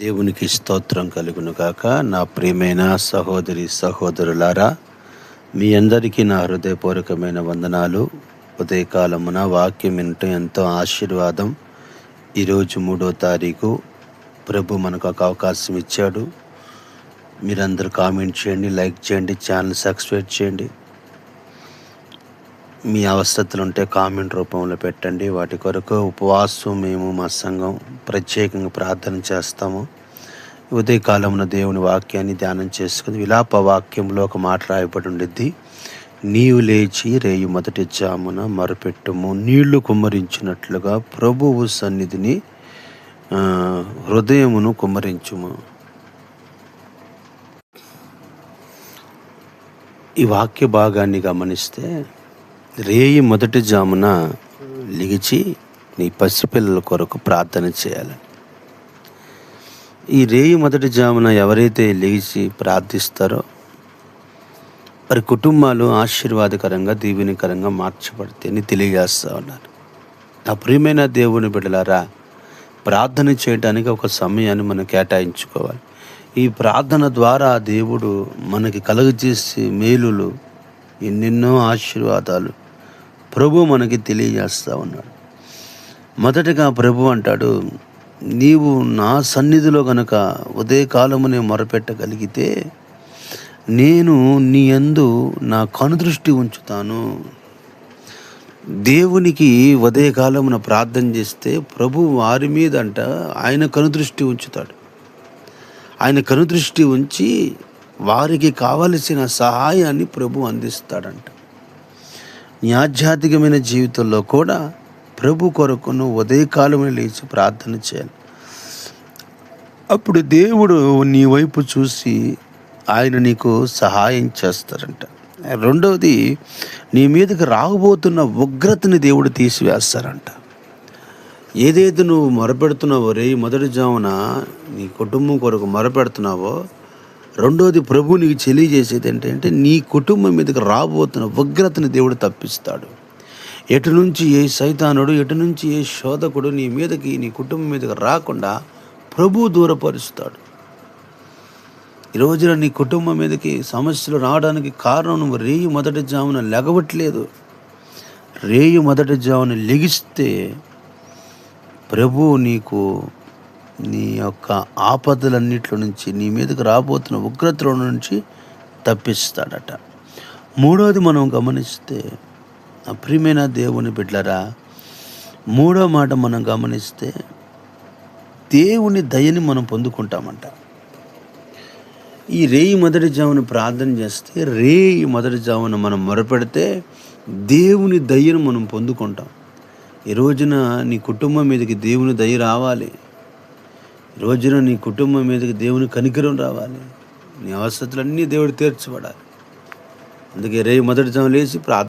దేవునికి స్తోత్రం కలుగును కాక నా ప్రియమైన సహోదరి సహోదరులారా మీ అందరికీ నా హృదయపూర్వకమైన వందనాలు. ఉదయకాలమున వాక్యం వినటం ఎంతో ఆశీర్వాదం. ఈరోజు మూడో తారీఖు ప్రభు మనకు ఒక అవకాశం ఇచ్చాడు. మీరందరూ కామెంట్ చేయండి లైక్ చేయండి ఛానల్ సబ్స్క్రైబ్ చేయండి. మీ అవసరతలుంటే ఉంటే కామెంట్ రూపంలో పెట్టండి. వాటి కొరకు ఉపవాసం మేము మా సంఘం ప్రత్యేకంగా ప్రార్థన చేస్తాము. ఉదయకాలమున దేవుని వాక్యాన్ని ధ్యానం చేసుకుని విలాప వాక్యంలో ఒక మాట రాయబడి ఉండిద్ది. నీవు లేచి రేయు మొదటి జామున మరపెట్టుము. నీళ్ళు కుమ్మరించినట్లుగా ప్రభువు సన్నిధిని హృదయమును కుమ్మరించుము. ఈ వాక్య భాగాన్ని గమనిస్తే రేయి మొదటి జామున లిగిచి నీ పసిపిల్లల కొరకు ప్రార్థన చేయాలి. ఈ రేయి మొదటి జామున ఎవరైతే లేచి ప్రార్థిస్తారో వారి కుటుంబాలు ఆశీర్వాదకరంగా దీవెనికరంగా మార్చబడతాయని తెలియజేస్తా ఉన్నారు. నా ప్రియమైన దేవుని బిడ్డలారా ప్రార్థన చేయడానికి ఒక సమయాన్ని మనం కేటాయించుకోవాలి. ఈ ప్రార్థన ద్వారా దేవుడు మనకి కలుగజేసే మేలులు ఎన్నెన్నో ఆశీర్వాదాలు ప్రభు మనకి తెలియజేస్తూ ఉన్నాడు. మొదటగా ప్రభు అంటాడు నీవు నా సన్నిధిలో గనక ఉదయకాలమునే మొరపెట్టగలిగితే నేను నీ యందు నా కనుదృష్టి ఉంచుతాను. దేవునికి ఉదయకాలమున ప్రార్థన చేస్తే ప్రభు వారి మీద అంట ఆయన కనుదృష్టి ఉంచుతాడు. ఆయన కనుదృష్టి ఉంచి వారికి కావలసిన సహాయాన్ని ప్రభు అందిస్తాడంట. నీ ఆధ్యాత్మికమైన జీవితంలో కూడా ప్రభు కొరకును ఉదయకాలమే లేచి ప్రార్థన చేయాలి. అప్పుడు దేవుడు నీ వైపు చూసి ఆయన నీకు సహాయం చేస్తారంట. రెండవది నీ మీదకి రాబోతున్న ఉగ్రతని దేవుడు తీసివేస్తారంట. ఏదైతే నువ్వు మొరపెడుతున్నావో రే మొదటి జామున నీ కుటుంబం కొరకు మొరపెడుతున్నావో రెండోది ప్రభు నీకు తెలియజేసేది ఏంటంటే నీ కుటుంబం మీదకి రాబోతున్న ఉగ్రతను దేవుడు తప్పిస్తాడు. ఎటు నుంచి ఏ సైతానుడు ఎటు నుంచి ఏ శోధకుడు నీ మీదకి నీ కుటుంబం మీదకి రాకుండా ప్రభు దూరపరుస్తాడు. ఈ రోజున నీ కుటుంబం మీదకి సమస్యలు రావడానికి కారణం నువ్వు రేయి మొదటి జామున లెగవట్లేదు. రేయి మొదటి జామున లెగిస్తే ప్రభు నీకు నీ యొక్క ఆపదలన్నిట్లో నుంచి నీ మీదకు రాబోతున్న ఉగ్రతలో నుంచి తప్పిస్తాడట. మూడోది మనం గమనిస్తే నా ప్రియమైన దేవుని బిడ్డరా మూడో మాట మనం గమనిస్తే దేవుని దయని మనం పొందుకుంటామంట. ఈ రేయి మొదటి జామును ప్రార్థన చేస్తే రేయి మొదటి జామున మనం మొరపెడితే దేవుని దయను మనం పొందుకుంటాం. ఈ రోజున నీ కుటుంబం మీదకి దేవుని దయ రావాలి. రోజున నీ కుటుంబం మీదకి దేవుని కనికరం రావాలి. నీ అవసరతలన్నీ దేవుడు తీర్చబడాలి. అందుకే రేయి మొదటి జాము లేచి ప్రార్థన